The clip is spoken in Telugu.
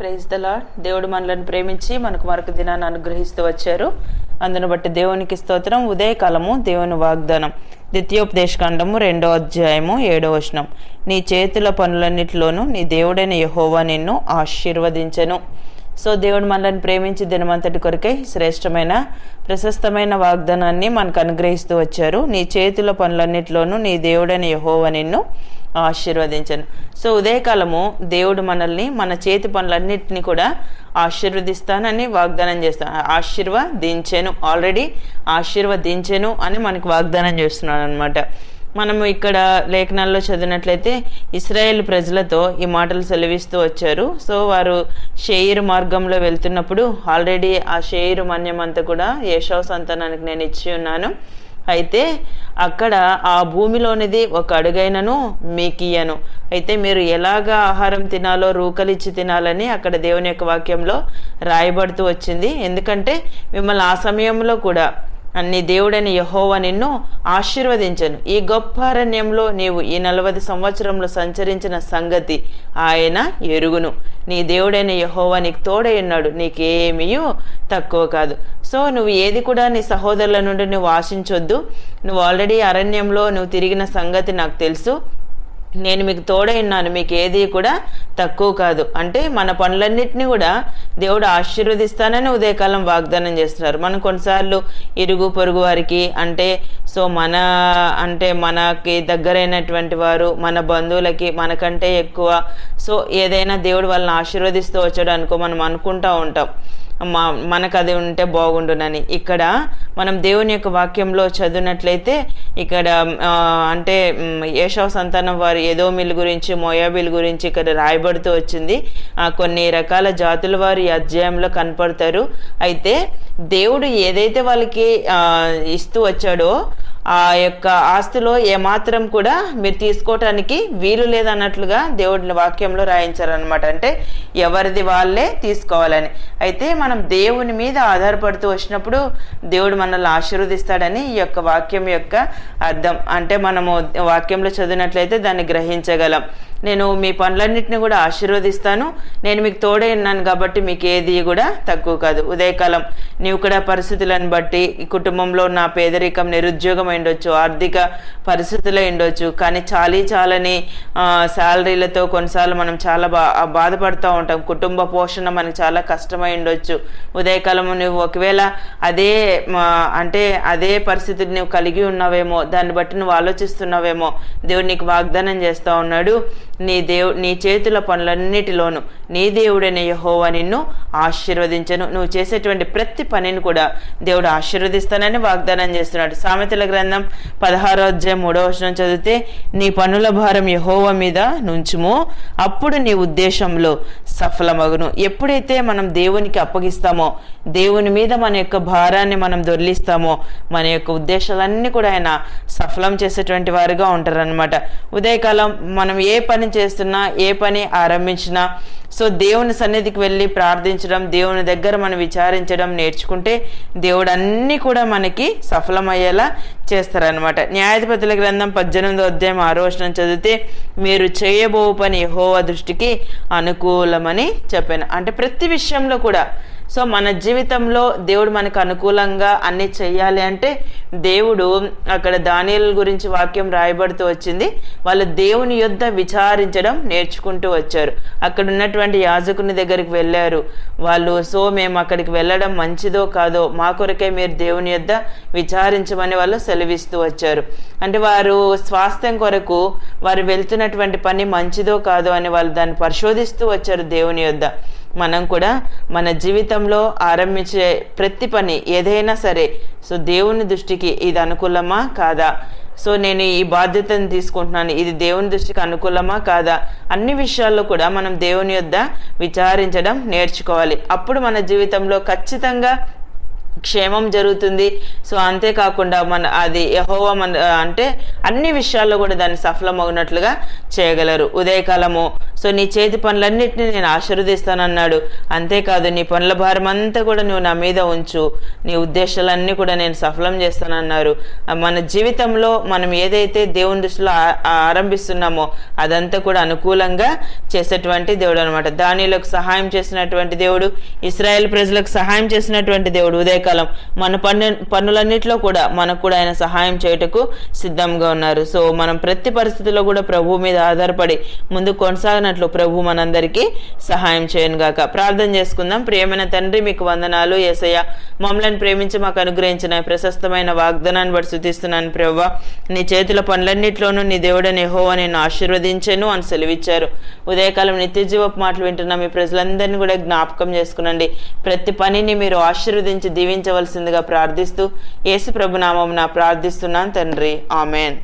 ప్రైజ్ దలా దేవుడు మనలను ప్రేమించి మనకు మరొక దినాన్ని అనుగ్రహిస్తూ వచ్చారు. అందును బట్టి దేవునికి స్తోత్రం. ఉదయకాలము దేవుని వాగ్దానం. ద్వితీయోపదేశకాండము రెండో అధ్యాయము ఏడో వచనం. నీ చేతుల పనులన్నిటిలోనూ నీ దేవుడైన యహోవా నిన్ను ఆశీర్వదించను. సో దేవుడు మనల్ని ప్రేమించి దినమంతటి కొరకై శ్రేష్టమైన ప్రశస్తమైన వాగ్దానాన్ని మనకు అనుగ్రహిస్తూ వచ్చారు. నీ చేతుల పనులన్నిటిలోనూ నీ దేవుడైన యహోవ నిన్ను ఆశీర్వదించను. సో ఉదయకాలము దేవుడు మనల్ని మన చేతి పనులన్నిటిని కూడా ఆశీర్వదిస్తానని వాగ్దానం చేస్తాను ఆశీర్వదించెను. ఆల్రెడీ ఆశీర్వదించాను అని మనకు వాగ్దానం చేస్తున్నాడు అనమాట మనము ఇక్కడ లేఖనాల్లో చదివినట్లయితే ఇస్రాయేల్ ప్రజలతో ఈ మాటలు సెలవిస్తూ వచ్చారు. సో వారు షేయిర్ మార్గంలో వెళ్తున్నప్పుడు ఆల్రెడీ ఆ షేయిర్ మన్యం అంతా కూడా ఏషావు సంతానానికి నేను ఇచ్చి ఉన్నాను. అయితే అక్కడ ఆ భూమిలోనిది ఒక అడుగైనను మీకియ్యను అయితే మీరు ఎలాగా ఆహారం తినాలో రూకలిచ్చి తినాలని అక్కడ దేవుని యొక్క వాక్యంలో రాయబడుతూ వచ్చింది. ఎందుకంటే మిమ్మల్ని ఆ సమయంలో కూడా అన్ని దేవుడైన యహోవ నిన్ను ఆశీర్వదించను. ఈ గొప్ప అరణ్యంలో నీవు ఈ నలభై సంవత్సరంలో సంచరించిన సంగతి ఆయన ఎరుగును. నీ దేవుడైన యహోవా నీకు తోడై ఉన్నాడు. నీకేమీ తక్కువ కాదు. సో నువ్వు ఏది కూడా నీ సహోదరుల నుండి నువ్వు ఆశించొద్దు. నువ్వు ఆల్రెడీ అరణ్యంలో నువ్వు తిరిగిన సంగతి నాకు తెలుసు. నేను మీకు తోడై మీకు ఏది కూడా తక్కువ కాదు. అంటే మన పనులన్నింటినీ కూడా దేవుడు ఆశీర్వదిస్తానని ఉదయకాలం వాగ్దానం చేస్తున్నారు. మనం కొన్నిసార్లు ఇరుగు పొరుగు వారికి అంటే సో మన అంటే మనకి దగ్గరైనటువంటి వారు మన బంధువులకి మనకంటే ఎక్కువ సో ఏదైనా దేవుడు వాళ్ళని ఆశీర్వదిస్తూ వచ్చాడు అనుకో మనం అనుకుంటా ఉంటాం. మా మనకు అది ఉంటే బాగుండునని. ఇక్కడ మనం దేవుని యొక్క వాక్యంలో చదివినట్లయితే ఇక్కడ అంటే మ్, సంతానం వారి ఏదోమిల్ గురించి మోయాబిల్ గురించి ఇక్కడ రాయబడుతూ వచ్చింది. ఆ, కొన్ని రకాల జాతుల వారు ఈ అధ్యాయంలో కనపడతారు. అయితే దేవుడు ఏదైతే వాళ్ళకి ఇస్తూ వచ్చాడో ఆ యొక్క ఆస్తిలో ఏమాత్రం కూడా మీరు తీసుకోవటానికి వీలు లేదన్నట్లుగా దేవుడి వాక్యంలో రాయించారనమాట అంటే ఎవరిది వాళ్ళే తీసుకోవాలని. అయితే మనం దేవుని మీద ఆధారపడుతూ వచ్చినప్పుడు దేవుడు మనల్ని ఆశీర్వదిస్తాడని ఈ యొక్క వాక్యం యొక్క అర్థం. అంటే మనము వాక్యంలో చదివినట్లయితే దాన్ని గ్రహించగలం. నేను మీ పనులన్నింటినీ కూడా ఆశీర్వదిస్తాను. నేను మీకు తోడే ఉన్నాను కాబట్టి మీకు ఏది కూడా తక్కువ కాదు. ఉదయకాలం నీవు కూడా పరిస్థితులను బట్టి ఈ కుటుంబంలో నా పేదరికం నిరుద్యోగం ఉండొచ్చు ఆర్థిక పరిస్థితులు ఉండొచ్చు. కానీ చాలీ చాలని శాలరీలతో కొన్నిసార్లు మనం చాలా బా బాధపడుతూ ఉంటాం. కుటుంబ పోషణ మనకు చాలా కష్టమై ఉండొచ్చు. ఉదయకాలం నువ్వు ఒకవేళ అదే మా, అంటే అదే పరిస్థితిని నువ్వు కలిగి ఉన్నావేమో దాన్ని బట్టి నువ్వు ఆలోచిస్తున్నావేమో దేవుడు నీకు వాగ్దానం చేస్తూ ఉన్నాడు. నీ దేవు నీ చేతుల పనులన్నిటిలోనూ నీ దేవుడైన యహోవా నిన్ను ఆశీర్వదించను. నువ్వు చేసేటువంటి ప్రతి పనిని కూడా దేవుడు ఆశీర్వదిస్తానని వాగ్దానం చేస్తున్నాడు. సామెతల గ్రంథం పదహారో అధ్యాయం మూడవ వచనం చదివితే నీ పనుల భారం యహోవా మీద నుంచుము. అప్పుడు నీ ఉద్దేశంలో సఫలమగును. ఎప్పుడైతే మనం దేవునికి అప్పగిస్తామో దేవుని మీద మన యొక్క భారాన్ని మనం దొర్లిస్తామో మన యొక్క ఉద్దేశాలన్నీ కూడా ఆయన సఫలం చేసేటువంటి వారుగా ఉంటారనమాట ఉదయకాలం మనం ఏ పని చేస్తున్నా ఏ పని ఆరంభించినా. సో దేవుని సన్నిధికి వెళ్ళి ప్రార్థించడం దేవుని దగ్గర మనం విచారించడం నేర్చుకుంటే దేవుడు అన్నీ కూడా మనకి సఫలమయ్యేలా చేస్తారనమాట న్యాయాధిపతుల గ్రంథం పద్దెనిమిదో అధ్యాయం ఆరో చదివితే మీరు చేయబో పని హోవ దృష్టికి అనుకూలమని చెప్పాను. అంటే ప్రతి విషయంలో కూడా సో మన జీవితంలో దేవుడు మనకు అనుకూలంగా అన్ని చేయాలి అంటే దేవుడు అక్కడ దానియల గురించి వాక్యం రాయబడుతూ వచ్చింది. వాళ్ళు దేవుని యొద్ద విచారించడం నేర్చుకుంటూ వచ్చారు. అక్కడ ఉన్నటువంటి యాజకుని దగ్గరికి వెళ్ళారు. వాళ్ళు సో మేము అక్కడికి వెళ్ళడం మంచిదో కాదో మా కొరకే మీరు దేవుని యొద్ద విచారించమని వాళ్ళు సెలవిస్తూ వచ్చారు. అంటే వారు స్వాస్థ్యం కొరకు వారు వెళ్తున్నటువంటి పని మంచిదో కాదో అని వాళ్ళు దాన్ని పరిశోధిస్తూ వచ్చారు దేవుని యొద్ద. మనం కూడా మన జీవితంలో ఆరంభించే ప్రతి పని ఏదైనా సరే. సో దేవుని దృష్టికి ఇది అనుకూలమా కాదా? సో నేను ఈ బాధ్యతను తీసుకుంటున్నాను. ఇది దేవుని దృష్టికి అనుకూలమా కాదా? అన్ని విషయాల్లో కూడా మనం దేవుని యొద్ద విచారించడం నేర్చుకోవాలి. అప్పుడు మన జీవితంలో ఖచ్చితంగా క్షేమం జరుగుతుంది. సో అంతేకాకుండా మన అది యహోవా మన అంటే అన్ని విషయాల్లో కూడా దాన్ని సఫలమగినట్లుగా చేయగలరు. ఉదయకాలము సో నీ చేతి పనులన్నింటినీ నేను ఆశీర్వదిస్తానన్నాడు. అంతేకాదు నీ పనుల భారం అంతా కూడా నువ్వు నా మీద ఉంచు. నీ ఉద్దేశాలన్నీ కూడా నేను సఫలం చేస్తానన్నారు. మన జీవితంలో మనం ఏదైతే దేవుని దృష్టిలో ఆరంభిస్తున్నామో అదంతా కూడా అనుకూలంగా చేసేటువంటి దేవుడు అనమాట దానిలకు సహాయం చేసినటువంటి దేవుడు ఇస్రాయేల్ ప్రజలకు సహాయం చేసినటువంటి దేవుడు ఉదయకాలం. మన పన్ను పనులన్నింటిలో కూడా మనకు కూడా ఆయన సహాయం చేయుటకు సిద్ధంగా ఉన్నారు. సో మనం ప్రతి పరిస్థితిలో కూడా ప్రభు మీద ఆధారపడి ముందు కొనసాగినట్లు ప్రభు మనందరికీ సహాయం చేయను గాక ప్రార్థన చేసుకుందాం. ప్రియమైన తండ్రి మీకు వందనాలు. ఏసయ్య మమ్మల్ని ప్రేమించి మాకు అనుగ్రహించిన ప్రశస్తమైన వాగ్దానాన్ని బట్టి శుతిస్తున్నాను ప్రభు. నీ చేతుల పనులన్నింటిలోనూ నీ దేవుడని హో నేను ఆశీర్వదించాను అని సెలవిచ్చారు. ఉదయకాలం నిత్యజీవపు మాటలు వింటున్న మీ ప్రజలందరినీ కూడా జ్ఞాపకం చేసుకునండి. ప్రతి పనిని మీరు ఆశీర్వదించి దీవించవలసిందిగా ప్రార్థిస్తూ యేసు ప్రభు నామం ప్రార్థిస్తున్నాను తండ్రి. ఆమెన్.